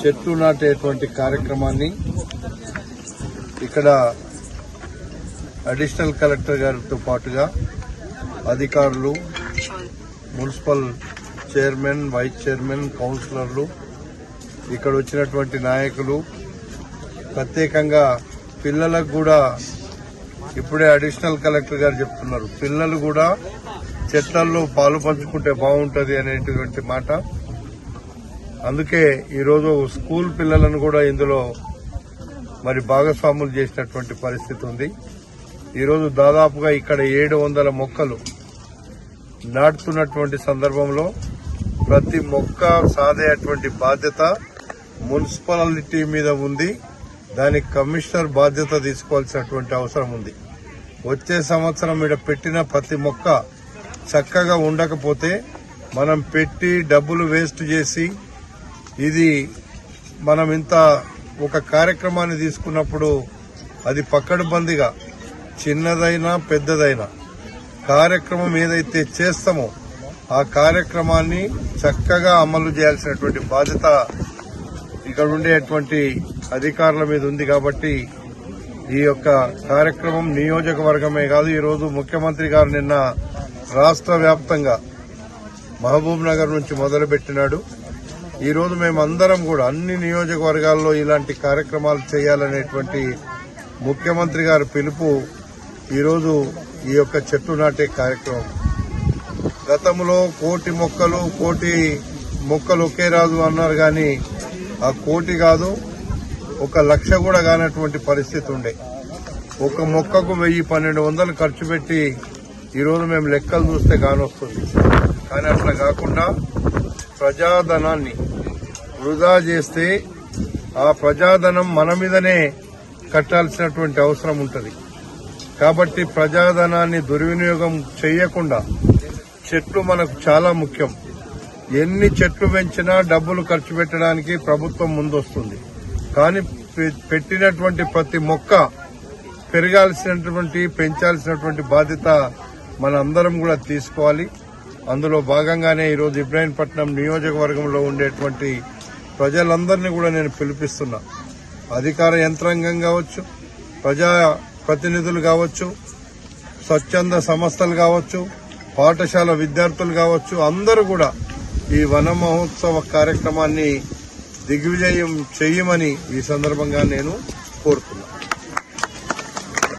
చెట్లు నాటేటువంటి కార్యక్రమాన్ని ఇక్కడ అడిషనల్ కలెక్టర్ గారితో పాటుగా అధికారులు మున్సిపల్ చైర్మన్ వైస్ చైర్మన్ కౌన్సిలర్లు ఇక్కడ వచ్చినటువంటి నాయకులు ప్రత్యేకంగా పిల్లలకు కూడా ఇప్పుడే అడిషనల్ కలెక్టర్ గారు చెప్తున్నారు. పిల్లలు కూడా చెట్లల్లో పాలు పంచుకుంటే బాగుంటుంది అనేటువంటి మాట. అందుకే ఈరోజు స్కూల్ పిల్లలను కూడా ఇందులో మరి భాగస్వాములు చేసినటువంటి పరిస్థితి ఉంది. ఈరోజు దాదాపుగా ఇక్కడ ఏడు వందల మొక్కలు నాటుతున్నటువంటి సందర్భంలో ప్రతి మొక్క సాధేటువంటి బాధ్యత మున్సిపాలిటీ మీద ఉంది. దానికి కమిషనర్ బాధ్యత తీసుకోవాల్సినటువంటి అవసరం ఉంది. వచ్చే సంవత్సరం ఇక్కడ పెట్టిన ప్రతి మొక్క చక్కగా ఉండకపోతే మనం పెట్టి డబ్బులు వేస్ట్ చేసి ఇది మనం ఇంత ఒక కార్యక్రమాన్ని తీసుకున్నప్పుడు అది పక్కడబందిగా చిన్నదైనా పెద్దదైనా కార్యక్రమం ఏదైతే చేస్తామో ఆ కార్యక్రమాన్ని చక్కగా అమలు చేయాల్సినటువంటి బాధ్యత ఇక్కడ ఉండేటువంటి అధికారుల మీద ఉంది కాబట్టి ఈ యొక్క కార్యక్రమం నియోజకవర్గమే కాదు ఈరోజు ముఖ్యమంత్రి గారు నిన్న రాష్ట్ర వ్యాప్తంగా మహబూబ్ నగర్ నుంచి మొదలుపెట్టినాడు. ఈరోజు మేమందరం కూడా అన్ని నియోజకవర్గాల్లో ఇలాంటి కార్యక్రమాలు చేయాలనేటువంటి ముఖ్యమంత్రి గారి పిలుపు ఈరోజు ఈ యొక్క చెట్టు నాటే కార్యక్రమం. గతంలో కోటి మొక్కలు కోటి మొక్కలు ఒకే రాదు అన్నారు కానీ ఆ కోటి కాదు ఒక లక్ష కూడా కానటువంటి పరిస్థితి ఉండే. ఒక మొక్కకు వెయ్యి పన్నెండు వందలు ఖర్చు పెట్టి ఈరోజు మేము లెక్కలు చూస్తే కానొస్తుంది. కానీ అట్లా కాకుండా ప్రజాధనాన్ని వృధా చేస్తే ఆ ప్రజాధనం మన మీదనే కట్టాల్సినటువంటి అవసరం ఉంటుంది. కాబట్టి ప్రజాధనాన్ని దుర్వినియోగం చేయకుండా చెట్లు మనకు చాలా ముఖ్యం. ఎన్ని చెట్లు పెంచినా డబ్బులు ఖర్చు పెట్టడానికి ప్రభుత్వం ముందొస్తుంది. కానీ పెట్టినటువంటి ప్రతి మొక్క పెరగాల్సినటువంటి పెంచాల్సినటువంటి బాధ్యత మనందరం కూడా తీసుకోవాలి. అందులో భాగంగానే ఈరోజు ఇబ్రాహీంపట్నం నియోజకవర్గంలో ఉండేటువంటి ప్రజలందరినీ కూడా నేను పిలిపిస్తున్నా. అధికార యంత్రాంగం కావచ్చు ప్రజా ప్రతినిధులు కావచ్చు స్వచ్ఛంద సంస్థలు కావచ్చు పాఠశాల విద్యార్థులు కావచ్చు అందరూ కూడా ఈ వన మహోత్సవ కార్యక్రమాన్ని దిగ్విజయం చేయమని ఈ సందర్భంగా నేను కోరుతున్నాను.